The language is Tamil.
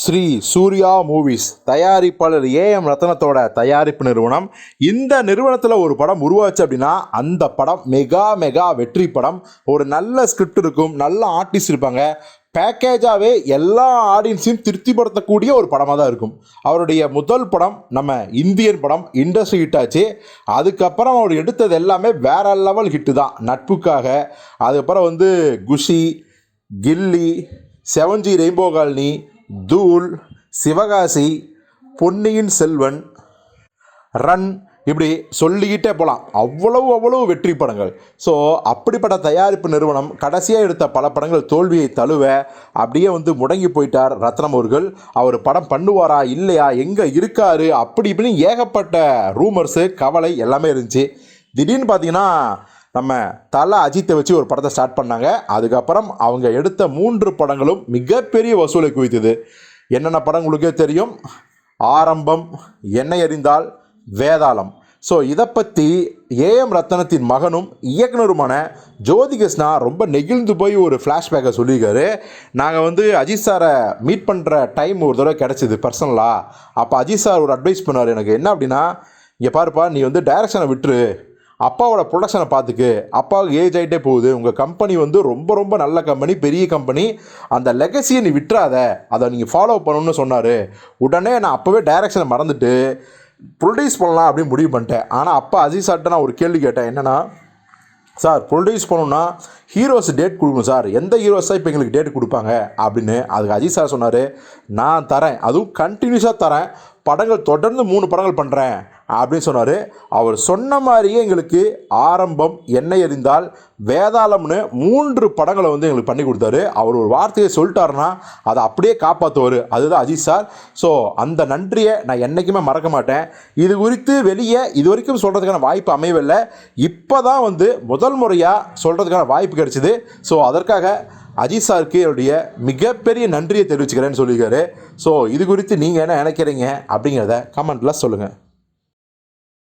ஸ்ரீ சூர்யா மூவிஸ் தயாரிப்பாளர் ஏஎம் ரத்னத்தோட தயாரிப்பு நிறுவனம். இந்த நிறுவனத்தில் ஒரு படம் உருவாச்சு அப்படின்னா அந்த படம் மெகா மெகா வெற்றி படம். ஒரு நல்ல ஸ்கிரிப்ட் இருக்கும் நல்ல ஆர்டிஸ்ட் இருப்பாங்க. பேக்கேஜாகவே எல்லா ஆடியன்ஸையும் திருப்திப்படுத்தக்கூடிய ஒரு படமாக தான் இருக்கும். அவருடைய முதல் படம் நம்ம இந்தியன் படம் இண்டஸ்ட்ரி ஹிட் ஆச்சு. அதுக்கப்புறம் அவர் எடுத்தது எல்லாமே வேற லெவல் ஹிட்டு தான். நட்புக்காக. அதுக்கப்புறம் வந்து குஷி கில்லி செவன்ஜி ரெயின்போ காலனி தூள் சிவகாசி பொன்னியின் செல்வன் ரன் இப்படி சொல்லிக்கிட்டே போகலாம் அவ்வளவு அவ்வளவு வெற்றி படங்கள். ஸோ அப்படிப்பட்ட தயாரிப்பு நிறுவனம் கடைசியாக எடுத்த பல படங்கள் தோல்வியை தழுவ அப்படியே வந்து முடங்கி போயிட்டார் ரத்னம் அவர்கள். அவர் படம் பண்ணுவாரா இல்லையா எங்கே இருக்காரு அப்படி இப்படின்னு ஏகப்பட்ட ரூமர்ஸு கவலை எல்லாமே இருந்துச்சு. திடீர்னு பார்த்தீங்கன்னா நம்ம தல அஜித்தை வச்சு ஒரு படத்தை ஸ்டார்ட் பண்ணாங்க. அதுக்கப்புறம் அவங்க எடுத்த மூன்று படங்களும் மிகப்பெரிய வசூலை குவித்தது. என்னென்ன படம் உங்களுக்கே தெரியும்? ஆரம்பம் என்னை அறிந்தால் வேதாளம். ஸோ இதை பற்றி ஏஎம் ரத்தனத்தின் மகனும் இயக்குனருமான ஜோதி கிருஷ்ணா ரொம்ப நெகிழ்ந்து போய் ஒரு ஃப்ளாஷ்பேக்கை சொல்லியிருக்காரு. நாங்கள் வந்து அஜித் சாரை மீட் பண்ணுற டைம் ஒரு தடவை கிடச்சிது பர்சனலாக அப்போ அஜித் சார் ஒரு அட்வைஸ் பண்ணார் எனக்கு. என்ன அப்படின்னா இங்கே பாருப்பா நீ வந்து டைரக்ஷனை விட்டுரு. அப்பாவோட ப்ரொடக்ஷனை பார்த்துக்கு அப்பாவுக்கு ஏஜ் ஆகிட்டே போகுது. உங்கள் கம்பெனி வந்து ரொம்ப ரொம்ப நல்ல கம்பெனி பெரிய கம்பெனி அந்த லெகசியை நீ விட்டுறாத. அதை நீங்கள் ஃபாலோ பண்ணணும்னு சொன்னார். உடனே நான் அப்போவே டைரக்ஷனை மறந்துட்டு ப்ரொடியூஸ் பண்ணலாம் அப்படின்னு முடிவு பண்ணிட்டேன். ஆனால் அப்பா அஜித் சார்ட்ட நான் ஒரு கேள்வி கேட்டேன். என்னென்னா சார் ப்ரொடியூஸ் பண்ணணும்னா ஹீரோஸ் டேட் கொடுக்கணும் சார். எந்த ஹீரோஸாக இப்போ எங்களுக்கு டேட் கொடுப்பாங்க? அப்படின்னு அதுக்கு அஜித் சார் சொன்னார். நான் தரேன். அதுவும் கண்டினியூஸாக தரேன். படங்கள் தொடர்ந்து மூணு படங்கள் பண்ணுறேன் அப்படின்னு சொன்னார். அவர் சொன்ன மாதிரியே எங்களுக்கு ஆரம்பம் என்னை எறிந்தால் வேதாளம்னு மூன்று படங்களை வந்து எங்களுக்கு பண்ணி கொடுத்தாரு. அவர் ஒரு வார்த்தையை சொல்லிட்டாருன்னா அதை அப்படியே காப்பாற்றுவார் அதுதான் அஜித் சார். ஸோ அந்த நன்றியை நான் என்றைக்குமே மறக்க மாட்டேன். இது குறித்து வெளியே இது வரைக்கும் சொல்கிறதுக்கான வாய்ப்பு அமையவில்லை. இப்போ தான் வந்து முதல் முறையாக சொல்கிறதுக்கான வாய்ப்பு கிடைச்சிது. ஸோ அதற்காக அஜித் சாருக்கு என்னுடைய மிகப்பெரிய நன்றியை தெரிவிச்சுக்கிறேன்னு சொல்லியிருக்காரு. ஸோ இது குறித்து நீங்கள் என்ன நினைக்கிறீங்க அப்படிங்கிறத கமெண்ட்டில் சொல்லுங்கள்